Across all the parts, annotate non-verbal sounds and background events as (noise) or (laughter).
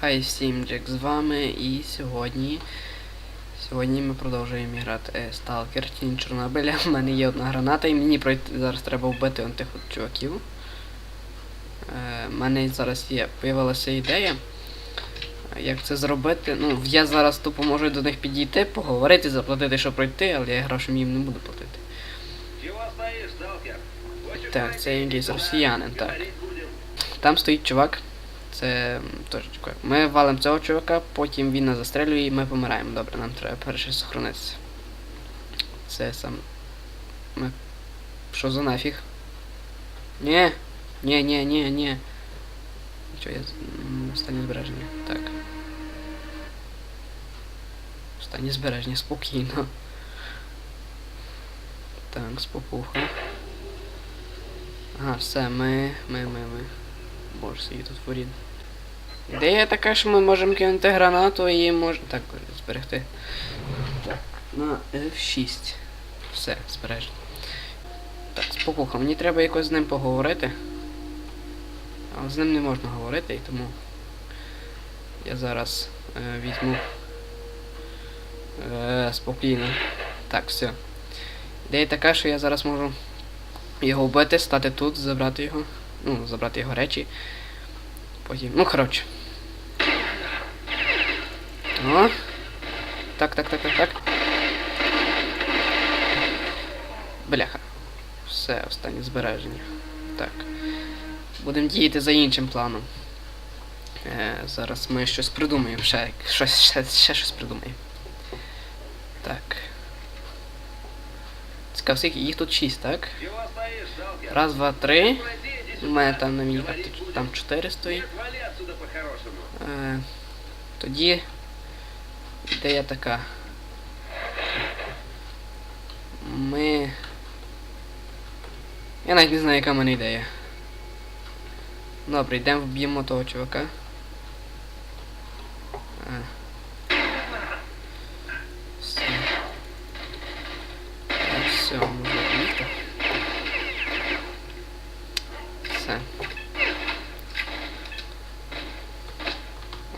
Хай всім Джек з вами і сьогодні. Сьогодні ми продовжуємо грати е, Stalker Тінь Чорнобиля. (laughs) У мене є одна граната і мені пройти зараз треба вбити он тих от чуваків. Е, У мене зараз є, появилася ідея. е, Як це зробити? Ну, я зараз тупо можу до них підійти, поговорити, заплатити, щоб пройти, але я грошам їм не буду платити. Сталкер? Так, це якийсь росіянин, так. Там стоїть чувак. Це теж чувак. Ми валимо цього чувака, потім він нас застрелює і ми помираємо. Добре, нам треба перше сохранитися. Це сам. Ми. Що за нафіг? Ні. Ні, ні, ні, ні. Що я. Останнє збереження. Так. Останнє збереження, спокійно. Так, спокуха. Ага, все, ми, ми, ми, ми. Боже, скільки тут Ідея така, що ми можемо кинути гранату і можна. Так, зберегти. На F6. Все, збережено. Так, спокуха, мені треба якось з ним поговорити. Але з ним не можна говорити, і тому я зараз е, візьму. Е, спокійно. Так, все. Ідея така, що я зараз можу його вбити, стати тут, забрати його. Ну, забрати його речі. Потім. Ну, коротше. О. Так, так, так, так, так. Бляха. Все, останнє збереження. Так. Будемо діяти за іншим планом. Е, зараз ми щось придумаємо. Ще, щось, ще, ще щось придумаємо. Так. Цікаво, скільки їх тут шість, так? Раз, два, три. У мене там на будем. там 4 стоїть. Е, тоді ідея така. Ми. Я навіть не знаю, яка в мене ідея. Добре, йдемо вб'ємо того чувака. Все. Все, можна поїхати. Все.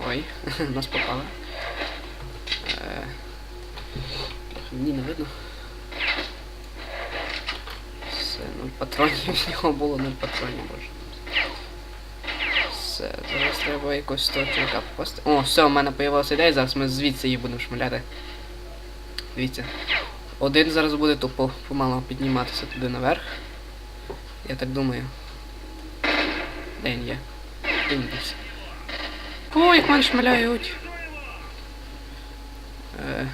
Ой, (laughs) нас попало. Мені не видно. Все, нуль патронів в нього було нуль патронів, боже. Все, зараз треба якось того чувака попасти. О, все, у мене появилася ідея, зараз ми звідси її будемо шмаляти. Дивіться. Один зараз буде тупо помало підніматися туди наверх. Я так думаю. Де він є? Де він? Ой, як мене шмаляють. Е,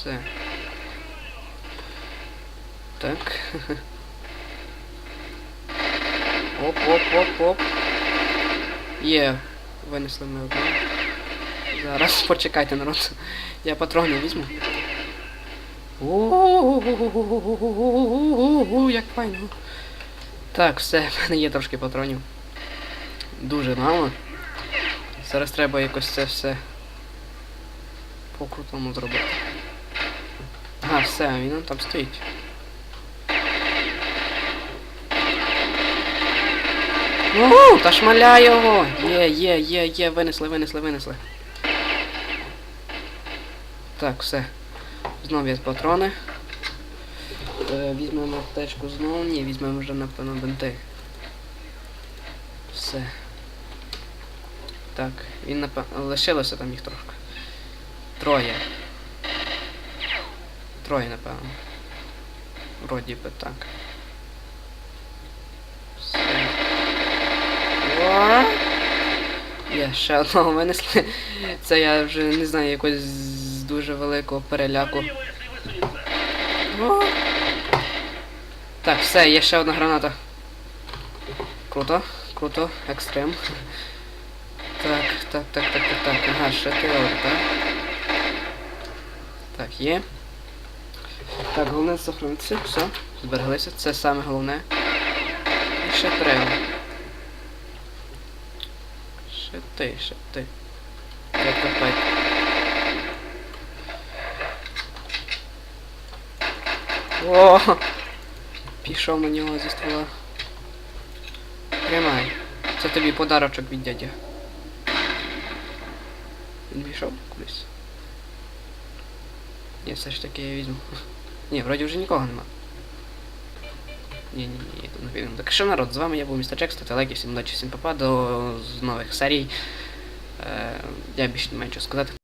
Все. Так. (laughs) Оп, оп, оп, оп. Є. Винесли ми одну. Зараз (laughs) почекайте, народ. Я патрони візьму. О, як файно. Так, все, в мене є трошки патронів. Дуже мало. Зараз треба якось це все по-крутому зробити. Ага, все, він там стоїть. О, та шмаля його! Є, є, є, є, винесли, винесли, винесли. Так, все. Знов є патрони. Е, візьмемо аптечку знову. Ні, візьмемо вже напевно бинти. Все. Так, він напевно. Лишилося там їх трошки. Троє. Троє, напевно. Вроді би так. Все. О! Є, ще одного винесли. Це я вже не знаю, якось з дуже великого переляку. О! Так, все, є ще одна граната. Круто, круто, екстрем. Так, так, так, так, так, так. Ага, ще теорія, так? Так, є. Так, головне сохранитися. Все, збереглися. Це саме головне. І ще треба. Ще ти, ще ти. Як копай. О! Пішов на нього зі ствола. Тримай. Це тобі подарочок від дяді. Він пішов кудись. Ні, все ж таки я візьму. Ні, вроді вже нікого нема. Ні, ні, ні, тут не підемо. Так що народ, з вами я був містер Джек, ставте лайки, всім удачі, всім папа, до нових серій. Е, я більше не маю що сказати.